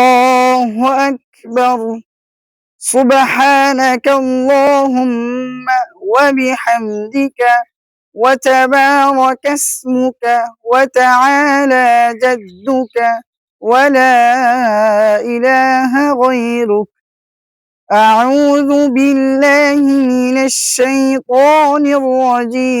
الله أكبر. سبحانك اللهم وبحمدك وتبارك اسمك وتعالى جدك ولا إله غيرك. أعوذ بالله من الشيطان الرجيم.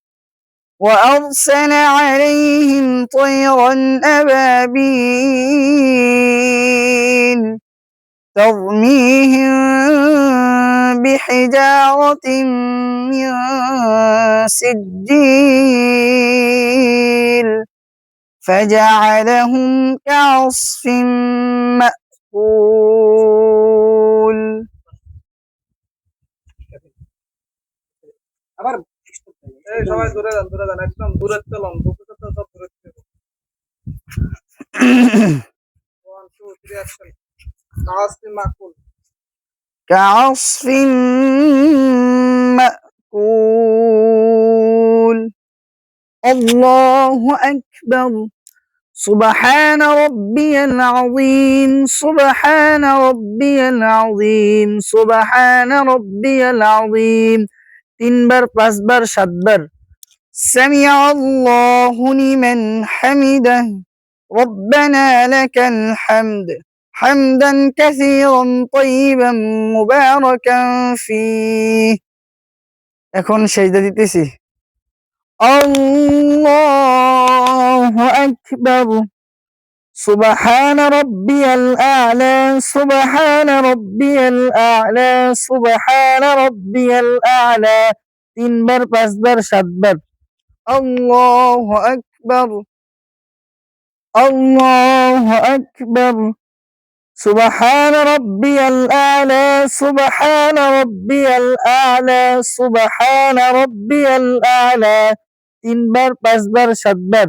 وأرسل عليهم طيرا أبابيل ترميهم بحجارة من سجيل فجعلهم كعصف مأكول. এই সবাই দূরে যান দূরে যান একদম দূরে চলুন দুটো তো সব দূরে ওয়ান টু থ্রি অ্যাকশন কাসি মাকুল كعصف مأكول الله أكبر سبحان ربي العظيم سبحان ربي العظيم سبحان ربي العظيم তিনবার পাঁচবার সাতবার سمع الله لمن حمده ربنا لك الحمد حمدا كثيرا طيبا مباركا فيه এখন সেজদা দিতেছি আল্লাহু আকবার سبحان ربي الأعلى سبحان ربي الأعلى سبحان ربي الأعلى তিনবার পাঁচবার সাতবার الله أكبر الله أكبر سبحان ربي الأعلى سبحان ربي الأعلى سبحان ربي الأعلى তিনবার পাঁচবার সাতবার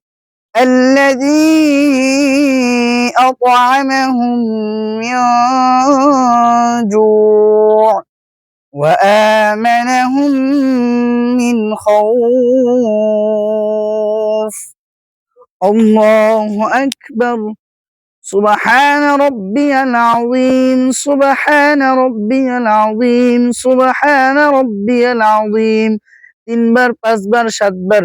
الذي أطعمهم من جوع وآمنهم من خوف الله أكبر سبحان ربي العظيم سبحان ربي العظيم سبحان ربي العظيم তিনবার পাঁচবার সাতবার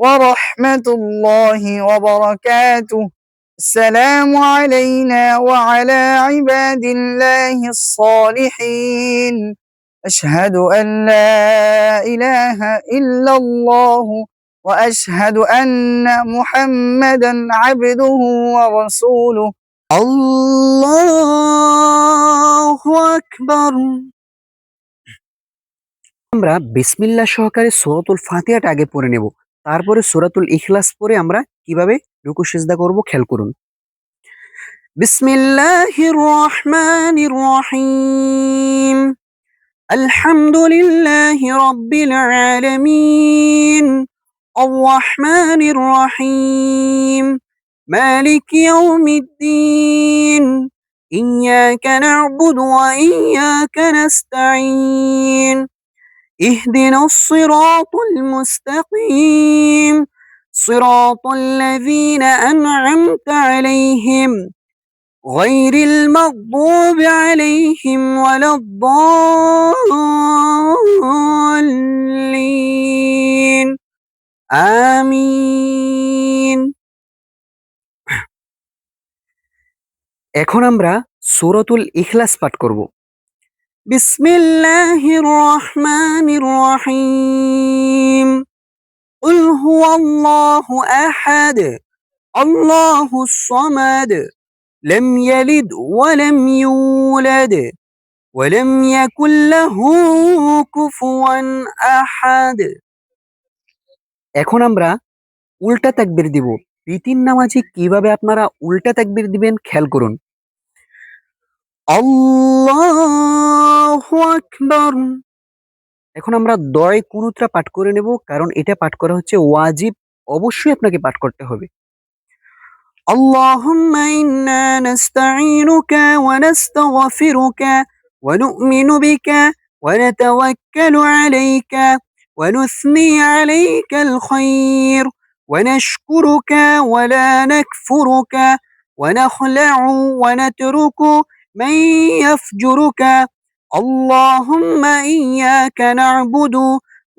ورحمة الله وبركاته السلام علينا وعلى عباد الله الصالحين أشهد أن لا إله إلا الله وأشهد أن محمدا عبده ورسوله الله أكبر আমরা বিসমিল্লাহ সহকারে সূরাতুল ফাতিহাটা আগে পড়ে নেব তারপরে সূরাতুল ইখলাস পড়ে আমরা কিভাবে রুকু সিজদা করব খেয়াল করুন বিসমিল্লাহির রহমানির রহিম আলহামদুলিল্লাহি রাব্বিল আলামিন الرحمن الرحيم مالك يوم الدين إياك نعبد وإياك نستعين اهدنا الصراط المستقيم صراط الذين أنعمت عليهم غير المغضوب عليهم ولا الضالين আমিন এখন আমরা সূরাতুল ইখলাস পাঠ করব বিসমিল্লাহির রহমানির রহিম قل هو الله أحد الله الصمد لم يلد ولم يولد ولم يكن له كفوا أحد এখন আমরা উল্টা তাকবীর দিব বিতিন নামাজি কিভাবে আপনারা উল্টা তাকবীর দিবেন খেয়াল করুন আল্লাহু আকবার এখন আমরা দয় কুনুতরা পাঠ করে নেব কারণ এটা পাঠ করা হচ্ছে ওয়াজিব অবশ্যই আপনাকে পাঠ করতে হবে اللهم إنا نستعينك ونستغفرك ونؤمن بك ونتوكل عليك ونثني عليك الخير ونشكرك ولا نكفرك ونخلع ونترك من يفجرك اللهم إياك نعبد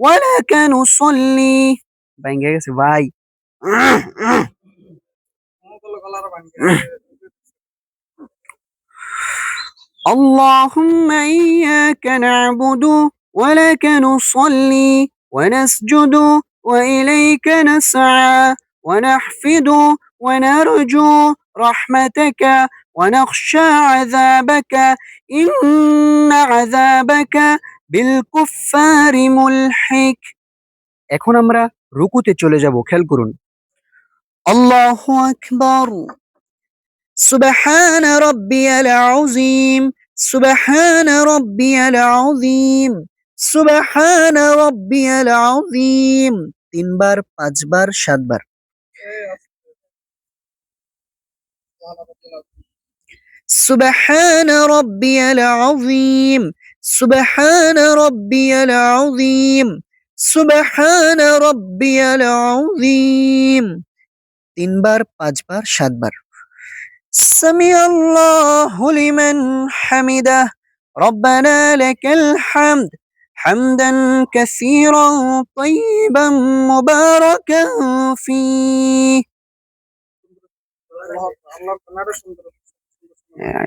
ولك نصلي বাইঙ্গে গেছে ভাই মুখগুলো গলার ভাঙে اللهم إياك نعبد ولك نصلي ونسجد وإليك نسعى ونحفد ونرجو رحمتك ونخشى عذابك إن عذابك بالكفار ملحق এখন আমরা রুকুতে চলে যাব খেয়াল করুন আল্লাহু আকবার سبحان ربي العظيم سبحان ربي العظيم سبحان ربي العظيم তিনবার পাঁচবার সাতবার سبحان ربي العظيم سبحان ربي العظيم سبحان ربي العظيم তিনবার পাঁচবার সাতবার سمع الله لمن حمده ربنا لك الحمد حمدا كثيرا طيبا مباركا فيه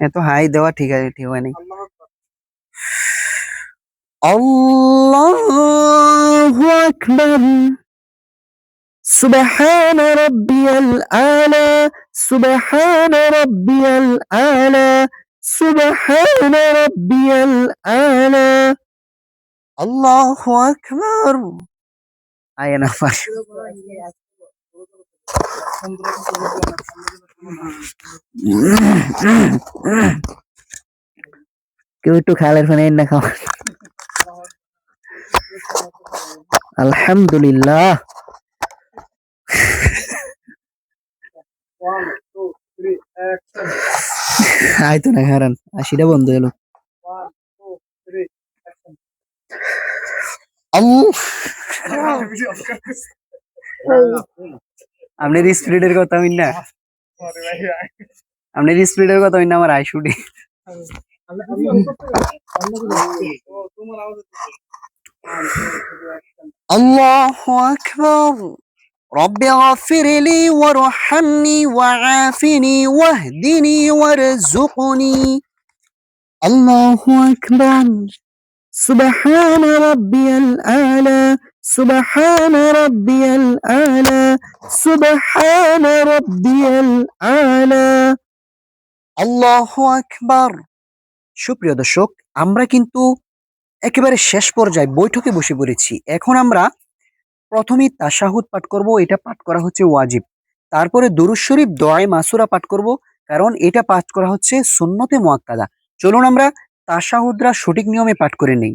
এত হাই দেওয়া ঠিক আছে ঠিক হয়নি আল্লাহ الله أكبر سبحان ربي الأعلى سبحان ربي الأعلى سبحان ربي الأعلى الله أكبر أي نفر কেউ একটু খালের ফোনে না খাওয়া আলহামদুলিল্লাহ। আয় তো না, হারান। আশিটা বন্ধ হলো। আল্লাহ। আপনার স্পিডের কথা হইন না সরি ভাই আপনার স্পিডের কথা হইন না আমার আই শুটে ও তোমার আওয়াজ ওয়ান টু থ্রি অ্যাকশন الله أكبر رب اغفر لي وارحمني وعافني واهدني وارزقني الله أكبر سبحان ربي الأعلى سبحان ربي الأعلى سبحان ربي الأعلى الله أكبر সুপ্রিয় দর্শক আমরা কিন্তু একেবারে শেষ পর্যায়ে বৈঠকে বসে পড়েছি এখন আমরা প্রথমেই তাশাহুদ পাঠ করব এটা পাঠ করা হচ্ছে ওয়াজিব তারপরে দুরুজ শরীফ দোয়ায় মাসুরা পাঠ করব কারণ এটা পাঠ করা হচ্ছে সুন্নতে মুয়াক্কাদা চলুন আমরা তাশাহুদরা সঠিক নিয়মে পাঠ করে নেই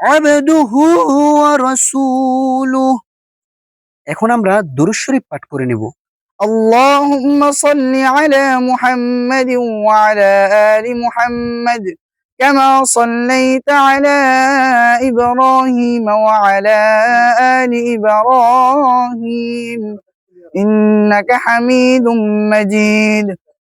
عبده ورسوله এখন আমরা দুরূদ শরীফ পাঠ করে নেব اللهم صل على محمد وعلى آل محمد كما صليت على إبراهيم وعلى آل إبراهيم إنك حميد مجيد